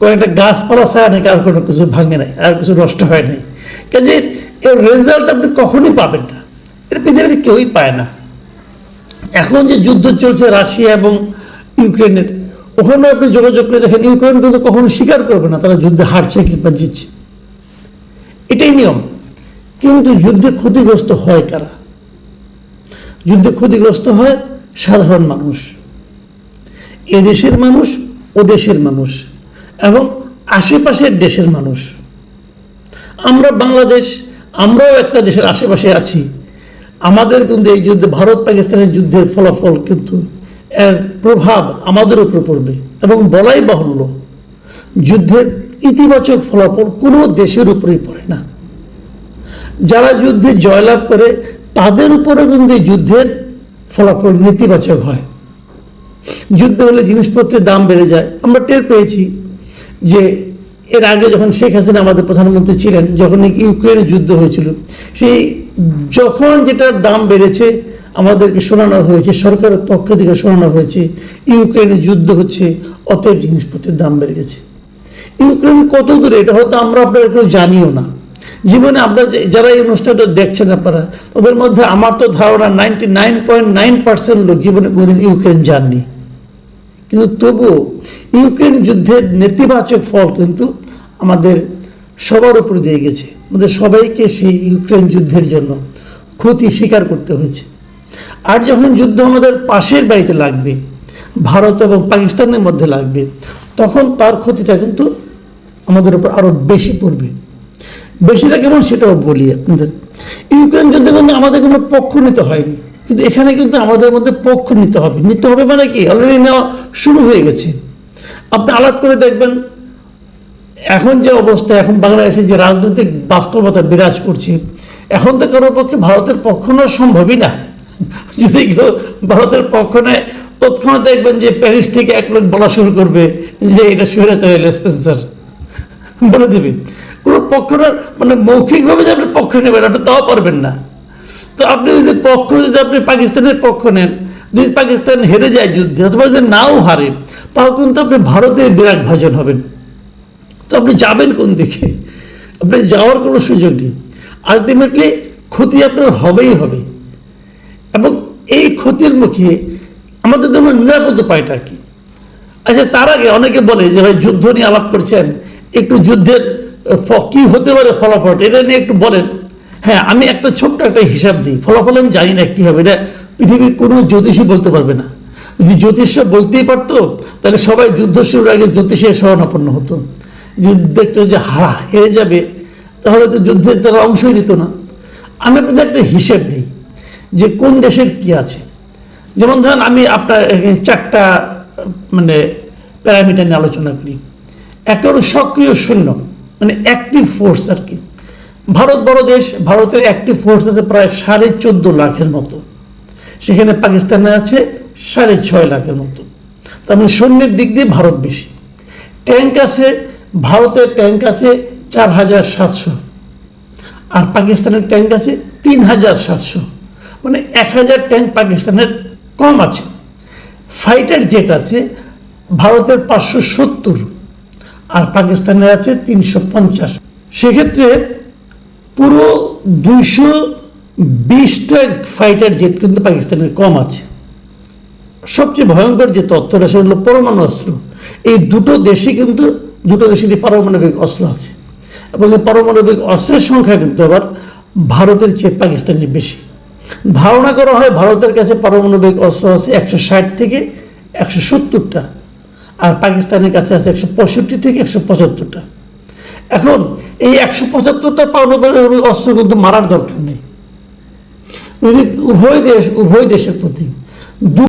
কয়েকটা গাছপালা ছায়া নাকি আর কোনো কিছু ভাঙে নাই, আর কিছু নষ্ট হয় নাই। কাজে এর রেজাল্ট আপনি কখনই পাবেন না। এটা পৃথিবীতে কেউই পায় না। এখন যে যুদ্ধ চলছে রাশিয়া এবং ইউক্রেনের ওখানে আপনি যোগাযোগ করে দেখেন, ইউক্রেন কিন্তু কখনো স্বীকার করবে না, তারা যুদ্ধে হারছে কিংবা জিতছে। এটাই নিয়ম। কিন্তু যুদ্ধে ক্ষতিগ্রস্ত হয় কারা? যুদ্ধে ক্ষতিগ্রস্ত হয় সাধারণ মানুষ। এদেশের মানুষ ও দেশের মানুষ। এবং আশেপাশের দেশের মানুষ। আমরা বাংলাদেশ, আমরাও একটা দেশের আশেপাশে আছি। আমাদের কিন্তু এই যুদ্ধে ভারত পাকিস্তানের যুদ্ধের ফলাফল কিন্তু এর প্রভাব আমাদের উপর পড়বে এবং বলাই বাহুল্য। যুদ্ধের ইতিবাচক ফলাফল কোনো দেশের উপরেই পড়ে না। যারা যুদ্ধে জয়লাভ করে, তাদের উপরে কিন্তু যুদ্ধের ফলাফল নেতিবাচক হয়। যুদ্ধ হলে জিনিসপত্রের দাম বেড়ে যায়। আমরা টের পেয়েছি যে এর আগে যখন শেখ হাসিনা আমাদের প্রধানমন্ত্রী ছিলেন, যখন ইউক্রেনে যুদ্ধ হয়েছিল, সেই যখন যেটার দাম বেড়েছে, আমাদেরকে শোনানো হয়েছে, সরকারের পক্ষ থেকে শোনানো হয়েছে, ইউক্রেনে যুদ্ধ হচ্ছে, অতএব জিনিসপত্রের দাম বেড়ে গেছে। ইউক্রেন কত দূরে, এটা হয়তো আমরা আপনারা কেউ জানিও না। জীবনে আপনার যারা এই অনুষ্ঠানটা দেখছেন আপনারা, ওদের মধ্যে আমার তো ধারণা ninety nine point nine percent লোক জীবনে কোনোদিন ইউক্রেন যাননি। কিন্তু তবুও ইউক্রেন যুদ্ধের নেতিবাচক ফল কিন্তু আমাদের সবার উপর দিয়ে গেছে। আমাদের সবাইকে সেই ইউক্রেন যুদ্ধের জন্য ক্ষতি স্বীকার করতে হয়েছে। আর যখন যুদ্ধ আমাদের পাশের বাড়িতে লাগবে, ভারত এবং পাকিস্তানের মধ্যে লাগবে, তখন তার ক্ষতিটা কিন্তু আমাদের উপর আরও বেশি পড়বে। বেশিটা কেমন সেটাও বলি আপনাদের। ইউক্রেন যুদ্ধে কিন্তু আমাদের কোনো পক্ষ নিতে হয়নি। কিন্তু এখানে কিন্তু আমাদের মধ্যে পক্ষ নিতে হবে। নিতে হবে মানে কি? অলরেডি নেওয়া শুরু হয়ে গেছে। আপনি আলাপ করে দেখবেন, এখন যে অবস্থা, এখন বাংলাদেশে যে রাজনৈতিক বাস্তবতা বিরাজ করছে, এখন তো কারোর পক্ষে ভারতের পক্ষ নেওয়া সম্ভবই না। যদি কেউ ভারতের পক্ষ নেয়, তৎক্ষণাৎ দেখবেন যে প্যারিস থেকে এক লোক বলা শুরু করবে, যে এটা স্বৈরাচার স্পেন্সার বলে দেবে। কোনো পক্ষ মানে মৌখিকভাবে যে আপনি পক্ষ নেবেন, আপনি তাও পারবেন না। তো আপনি যদি পক্ষ যদি আপনি পাকিস্তানের পক্ষ নেন, যদি পাকিস্তান হেরে যায় যুদ্ধে, অথবা যদি নাও হারে, তাও কিন্তু আপনি ভারতের বিরাট ভাজন হবেন। তো আপনি যাবেন কোন দিকে? আপনি যাওয়ার কোনো সুযোগ নেই। আলটিমেটলি ক্ষতি আপনার হবেই হবে। এবং এই ক্ষতির মুখে আমাদের জন্য নিরাপদ উপায়টা কি? আচ্ছা তার আগে অনেকে বলে যে, ভাই, যুদ্ধ নিয়ে আলাপ করছেন, একটু যুদ্ধের কি হতে পারে ফলাফল এটা নিয়ে একটু বলেন। হ্যাঁ আমি একটা ছোট্ট একটা হিসাব দিই। ফলাফল আমি জানি না কি হবে। এটা পৃথিবীর কোনো জ্যোতিষী বলতে পারবে না। যদি জ্যোতিষরা বলতেই পারতো, তাহলে সবাই যুদ্ধ শুরুর আগে জ্যোতিষের শরণাপন্ন হতো। দেখতো যে হারা, হেরে যাবে, তাহলে তো যুদ্ধের তারা অংশই নিত না। আমি আপনাদের একটা হিসেব দিই যে কোন দেশের কি আছে। যেমন ধরেন, আমি আপনার চারটা মানে প্যারামিটার নিয়ে আলোচনা করি। একটা হলো সক্রিয় সৈন্য মানে অ্যাক্টিভ ফোর্স আর কি। ভারত বড় দেশ, ভারতের অ্যাক্টিভ ফোর্স আছে প্রায় সাড়ে চোদ্দ লাখের মতো। সেখানে পাকিস্তানে আছে সাড়ে ছয় লাখের মতো। তার মানে সৈন্যের দিক দিয়ে ভারত বেশি। ট্যাঙ্ক আছে, ভারতের ট্যাঙ্ক আছে চার হাজার সাতশো। আর পাকিস্তানের ট্যাঙ্ক আছে তিন হাজার সাতশো। মানে এক হাজার ট্যাঙ্ক পাকিস্তানের কম আছে। ফাইটার জেট আছে, ভারতের পাঁচশো সত্তর। আর পাকিস্তানের আছে তিনশো পঞ্চাশ। সেক্ষেত্রে পুরো দুইশো বিশটা ফাইটার জেট কিন্তু পাকিস্তানের কম আছে। সবচেয়ে ভয়ঙ্কর যে তথ্যটা সেটা হলো পরমাণু অস্ত্র। এই দুটো দেশে কিন্তু, দুটো দেশেরই পারমাণবিক অস্ত্র আছে। এবং এই পারমাণবিক অস্ত্রের সংখ্যা কিন্তু আবার ভারতের চেয়ে পাকিস্তানের বেশি। ধারণা করা হয় ভারতের কাছে পারমাণবিক অস্ত্র আছে একশো ষাট থেকে একশো সত্তরটা, আর পাকিস্তানের কাছে আছে একশো পঁয়ষট্টি থেকে একশো পঁচাত্তরটা। এখন এই একশো পঁচাত্তরটা পারমাণবিক অস্ত্র কিন্তু মারার দরকার নেই। যদি উভয় দেশ, উভয় দেশের প্রতি দু